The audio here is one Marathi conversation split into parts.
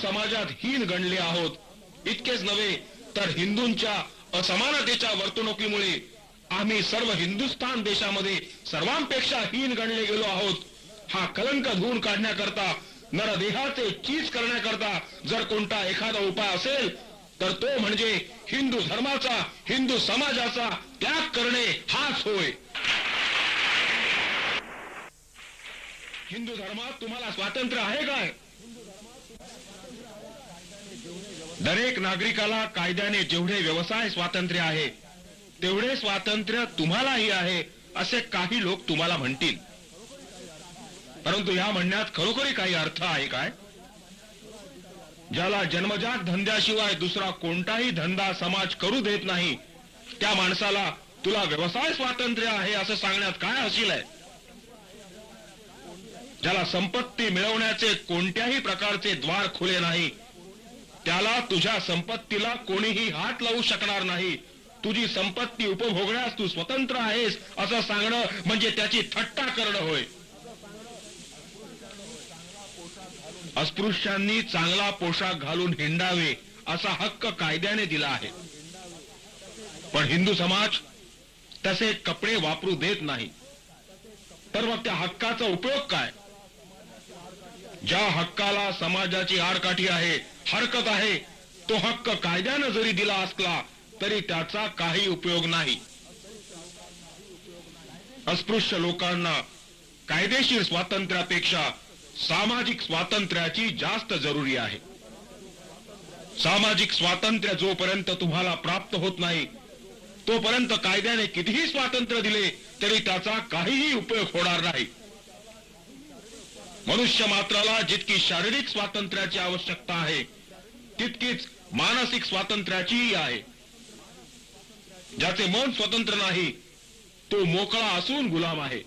समाजात हीन गणले आहोत. इतकेच नव्हे तर हिंदूंच्या असमानतेच्या वर्तणुकीमुळे आम्ही सर्व हिंदुस्थान देशामध्ये सर्वांपेक्षा हीन गणले गेलो आहोत. हा कलंक धुवून काढण्याकरता नरदेहाचे चीज करण्याकरता जर कोणता एखादा उपाय असेल तर तो म्हणजे हिंदू धर्माचा हिंदू समाजाचा त्याग करणे हाच होय. हिंदू धर्मात तुम्हाला स्वातंत्र्य आहे काय? दरेक नागरिकाला कायद्याने जेवढे व्यवसाय स्वातंत्र्य आहे तेवढे स्वातंत्र्य तुम्हालाही आहे असे काही लोक तुम्हाला म्हणतील. परंतु या म्हणण्यात खरोखरी काही अर्थ आहे काय? ज्याला जन्मजात धंद्याशिवाय दुसरा कोणताही धंदा समाज करू देत नाही त्या माणसाला तुला व्यवसाय स्वातंत्र्य आहे असं सांगण्यात काय हसील आहे? ज्याला संपत्ती मिळवण्याचे कोणत्याही प्रकारचे द्वार खुले नाही. त्याला तुझ्या संपत्तीला कोणीही हात लावू शकणार नाही. तुझी संपत्ती उपभोगण्यास तू स्वतंत्र आहेस असं सांगणं म्हणजे त्याची थट्टा करणं होय. अस्पृश्यांनी चांगला पोशाख घालून हिंडावे असा हक्क कायद्याने दिला आहे. पण हिंदू समाज तसे कपडे वापरू देत नाही. तर मग त्या हक्काचा उपयोग काय? ज्या हक्काला समाजाची आडकाठी आहे हरकत आहे तो हक्क कायद्यानं जरी दिला असला तरी त्याचा काही उपयोग नाही. अस्पृश्य लोकांना कायदेशीर स्वातंत्र्यापेक्षा सामाजिक स्वातंत्र्याची जास्त जरुरी आहे. सामाजिक स्वातंत्र्य जोपर्यंत तुम्हाला प्राप्त होत नाही तोपर्यंत कायद्याने कितीही स्वातंत्र्य दिले तरी त्याचा काहीही उपयोग होणार नाही. मनुष्य मात्राला जितकी शारीरिक स्वातंत्र्याची आवश्यकता आहे तितकीच मानसिक स्वातंत्र्याचीही आहे. ज्याचे मन स्वतंत्र नाही तो मोकळा असून गुलाम आहे.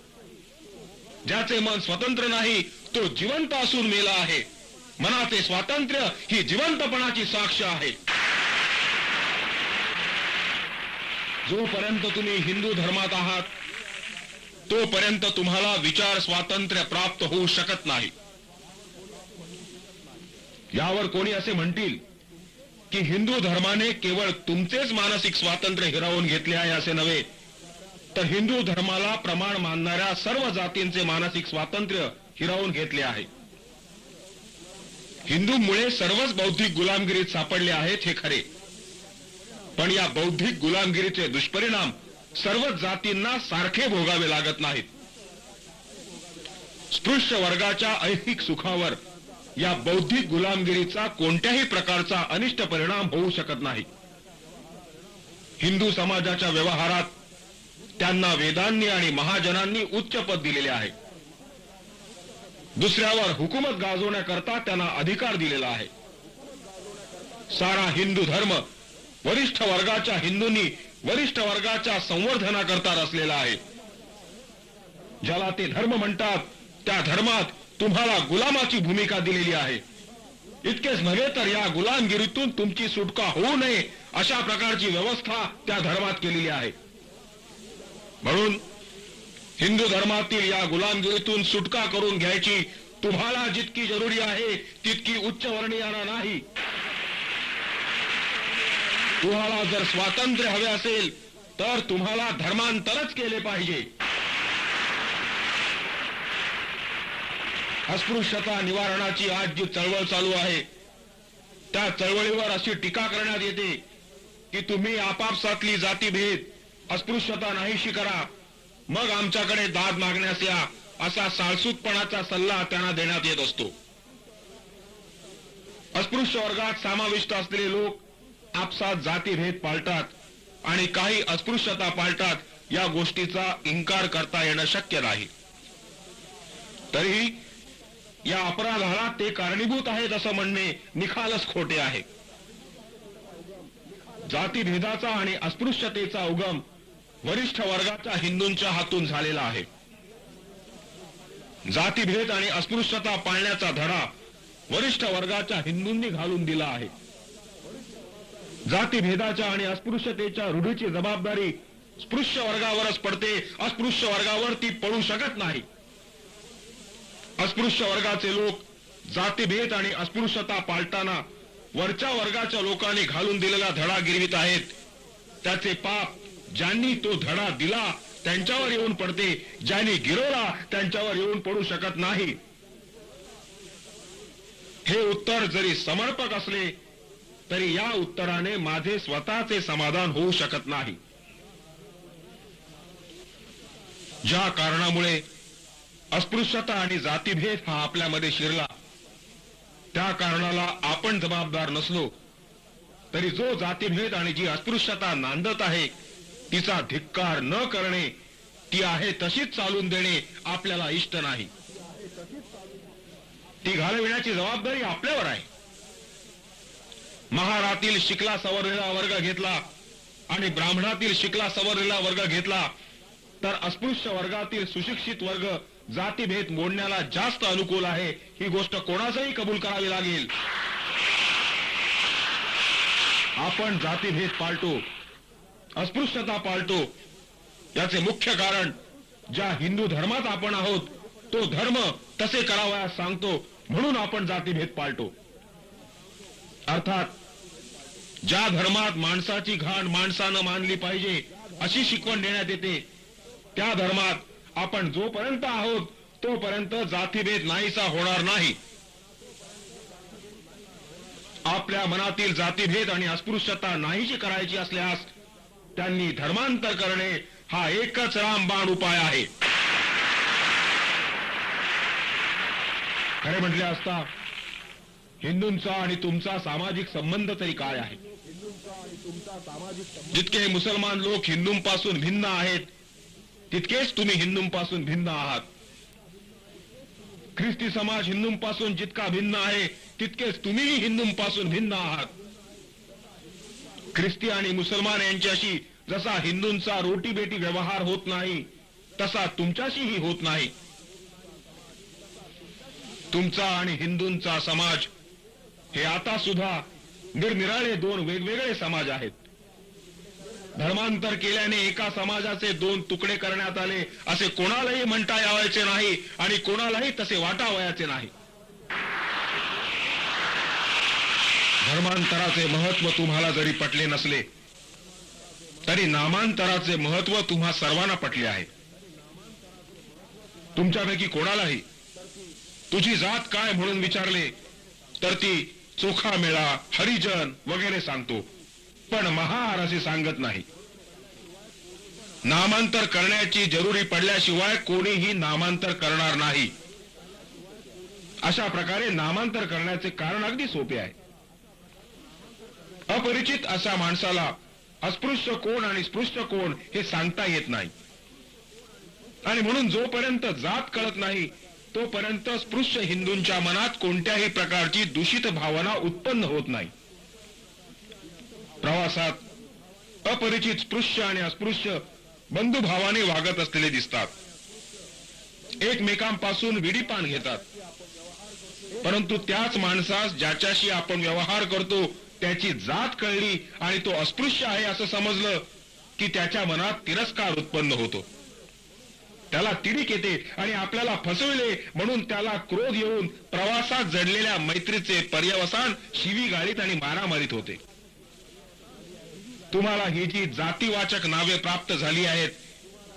ज्याचे मन स्वतंत्र नाही तो जिवंत असून मेला आहे. मनाचे स्वातंत्र्य ही जिवंतपणाची साक्ष आहे. जोपर्यंत तुम्ही हिंदू धर्मात आहात तोपर्यंत तुम्हाला विचार स्वातंत्र्य प्राप्त होऊ शकत नाही. यावर कोणी असे म्हणतील की हिंदू धर्माने केवळ तुमचेच मानसिक स्वातंत्र्य हिरावून घेतले आहे असे नव्हे तर हिंदू धर्माला प्रमाण मानणाऱ्या सर्व जातींचे मानसिक स्वातंत्र्य हिरावून घेतले आहे. हिंदूमुळे सर्वच बौद्धिक गुलामगिरीत सापडले आहेत हे खरे पण या बौद्धिक गुलामगिरीचे दुष्परिणाम सर्व जातींना सारखे भोगावे लागत नाहीत. स्पृश्य वर्गाच्या ऐहिक सुखावर या बौद्धिक गुलामगिरीचा कोणत्याही प्रकारचा अनिष्ट परिणाम होऊ शकत नाही. हिंदू समाजाच्या व्यवहारात त्यांना वेदांनी आणि महाजनांनी उच्च पद दिलेले आहे. दुसऱ्यावर हुकूमत गाजवण्याकरता त्यांना अधिकार दिलेला आहे. सारा हिंदू धर्म वरिष्ठ वर्गाच्या हिंदूंनी वरिष्ठ वर्गाच्या संवर्धनाकरता रचलेला आहे. ज्याला ते धर्म म्हणतात त्या धर्मात तुम्हाला गुलामाची भूमिका दिलेली आहे. इतकेच नव्हे तर या गुलामगिरीतून तुमची सुटका होऊ नये अशा प्रकारची व्यवस्था त्या धर्मात केलेली आहे. म्हणून हिंदू धर्मातील या गुलामगिरीतून सुटका करून घ्यायची तुम्हाला जितकी जरुरी आहे तितकी उच्च वर्णीयांना नाही. तुम्हाला जर स्वातंत्र्य हवे असेल तर तुम्हाला धर्मांतरच केले पाहिजे. अस्पृश्यता निवारणाची आज जी चळवळ चालू आहे त्या चळवळीवर अशी टीका करण्यात येते की तुम्ही आपापसातली जातीभेद अस्पृश्यता नाहीशी करा. मग आमच्याकडे दाद मागण्यास या असा साळसूतपणाचा सल्ला त्यांना देण्यात येत असतो. अस्पृश्य वर्गात समाविष्ट असलेले लोक आपसात जातीभेद पाळतात आणि काही अस्पृश्यता पाळतात या गोष्टीचा इन्कार करता येणं शक्य नाही. तरीही या अपराधाला ते कारणीभूत आहेत असं म्हणणे निखालच खोटे आहे. जातीभेदाचा आणि अस्पृश्यतेचा उगम वरिष्ठ वर्गाच्या हिंदूंच्या हातून झालेला आहे. जातीभेद आणि अस्पृश्यता पाळण्याचा धडा वरिष्ठ वर्गाच्या हिंदूंनी घालून दिला आहे. जातीभेदाच्या आणि अस्पृश्यतेच्या रूढीची जबाबदारी स्पृश्य वर्गावरच पडते. अस्पृश्य वर्गावर ती पडू शकत नाही. अस्पृश्य वर्गाचे लोक जातीभेद आणि अस्पृश्यता पाळताना वरच्या वर्गाच्या लोकांनी घालून दिलेला धडा गिरवित आहेत. त्याचे पाप ज्यांनी तो धडा दिला त्यांच्यावर येऊन पडते. ज्यांनी गिरवला त्यांच्यावर येऊन पडू शकत नाही. हे उत्तर जरी समर्पक असले तरी या उत्तराने माझे स्वतःचे समाधान होऊ शकत नाही. ज्या कारणामुळे अस्पृश्यता आणि जातीभेद हा आपल्यामध्ये शिरला त्या कारणाला आपण जबाबदार नसलो तरी जो जातीभेद आणि जी अस्पृश्यता नांदत आहे तिचा धिक्कार न करणे ती आहे तशीच चालून देणे आपल्याला इष्ट नाही. ती घालविण्याची जबाबदारी आपल्यावर आहे. महारातील शिकला सवरलेला वर्ग घेतला आणि ब्राह्मणातील शिकला सवरलेला वर्ग घेतला तर अस्पृश्य वर्गातील सुशिक्षित वर्ग जातीभेद मोडण्याला जास्त अनुकूल आहे. ही गोष्ट कोणाचंही कबूल करावी लागेल. आपण जातीभेद पाळतो अस्पृश्यता पाळतो. याचे मुख्य कारण ज्या हिंदू धर्मात आपण आहोत तो धर्म तसे करावयास सांगतो म्हणून आपण जातीभेद पाळतो. अर्थात ज्या धर्मात माणसाची घाण माणसानं मानली पाहिजे अशी शिकवण देण्यात येते. त्या धर्मात आपण जोपर्यंत आहोत तोपर्यंत जातीभेद नाहीसा होणार नाही. आपल्या मनातील जातीभेद आणि अस्पृश्यता नाहीशी करायची असल्यास त्यांनी धर्मांतर करणे हा एकच रामबाण उपाय आहे. खरे म्हटले असता हिंदूंचा आणि तुमचा सामाजिक संबंध तरी काय आहे? जितके मुसलमान लोक हिंदूंपासून भिन्न आहेत तितकेच तुम्ही हिंदूंपासून भिन्न आहात. ख्रिस्ती समाज हिंदूंपासून जितका भिन्न आहे तितकेच तुम्हीही हिंदूंपासून भिन्न आहात. ख्रिस्ती आणि मुसलमान यांच्याशी जसा हिंदूंचा रोटीबेटी व्यवहार होत नाही तसा तुमच्याशीही होत नाही. तुमचा आणि हिंदूंचा समाज हे आता सुद्धा निरनिराळे दोन वेगवेगळे समाज आहेत. धर्मांतर केल्याने एका समाजाचे दोन तुकडे करण्यात आले असे कोणालाही म्हणता यावायचे नाही आणि कोणालाही तसे वाटावयाचे नाही. धर्मांतराचे महत्त्व तुम्हाला जरी पटले नसले तरी नामांतराचे महत्त्व तुम्हा सर्वांना पटले आहे. तुमच्यापैकी कोणालाही तुझी जात काय म्हणून विचारले तर ती चोखा मेळा हरिजन वगैरे सांगतो. पण महार असे सांगत नाही. नामांतर करण्याची जरुरी पडल्याशिवाय कोणीही नामांतर करणार नाही. अशा प्रकारे नामांतर करण्याचे कारण अगदी सोपे आहे. अपरिचित अशा माणसाला अस्पृश्य कोण आणि स्पृश्य कोण हे सांगता येत नाही. आणि म्हणून जोपर्यंत जात कळत नाही तोपर्यंत स्पृश्य हिंदूंच्या मनात कोणत्याही प्रकारची दूषित भावना उत्पन्न होत नाही. प्रवासात अपरिचित स्पृश्य आणि अस्पृश्य बंधुभावाने वागत असलेले दिसतात. एकमेकांपासून विडीपान घेतात. परंतु त्याच माणसास ज्याच्याशी आपण व्यवहार करतो त्याची जात कळली आणि तो अस्पृश्य आहे असं समजलं की त्याच्या मनात तिरस्कार उत्पन्न होतो. त्याला तिडीक येते आणि आपल्याला फसविले म्हणून त्याला क्रोध येऊन प्रवासात जडलेल्या मैत्रीचे पर्यवसान शिवी गाळीत आणि मारामारीत होते. तुम्हाला ही जी जातीवाचक नावे प्राप्त झाली आहेत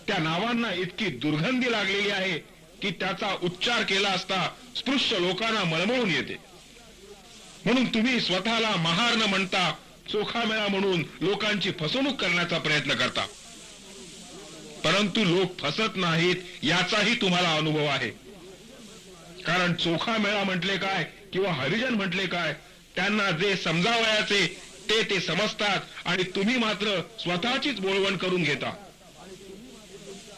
त्या नावांना इतकी दुर्गंधी लागलेली आहे की त्याचा उच्चार केला असता स्पृश्य लोकांना मळमळून येते. म्हणून तुम्ही स्वतःला महार न म्हणता चोखामेळा म्हणून लोकांची फसवणूक करण्याचा प्रयत्न करता. परंतु लोक फसत नाहीत याचाही तुम्हाला अनुभव आहे. कारण चोखा मेळा म्हटले काय किंवा हरिजन म्हटले काय त्यांना जे समजावयाचे ते ते समजतात आणि तुम्ही मात्र स्वतःचीच बोलवण करून घेता.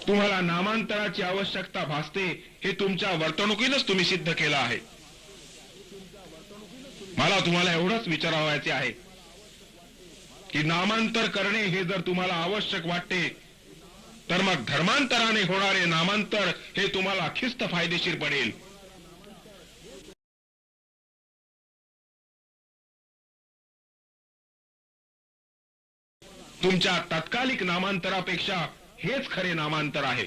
तुम्हाला नामांतराची आवश्यकता भासते हे तुमच्या वर्तणुकीनच तुम्ही सिद्ध केलं आहे. मला तुम्हाला एवढंच विचारावायचे आहे की नामांतर करणे हे जर तुम्हाला आवश्यक वाटते तर मग धर्मांतराने होणारे नामांतर हे तुम्हाला खिस्त फायदेशीर पडेल. तुमच्या तात्कालिक नामांतरापेक्षा हेच खरे नामांतर आहे.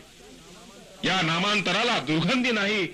या नामांतराला दुर्गंधी नाही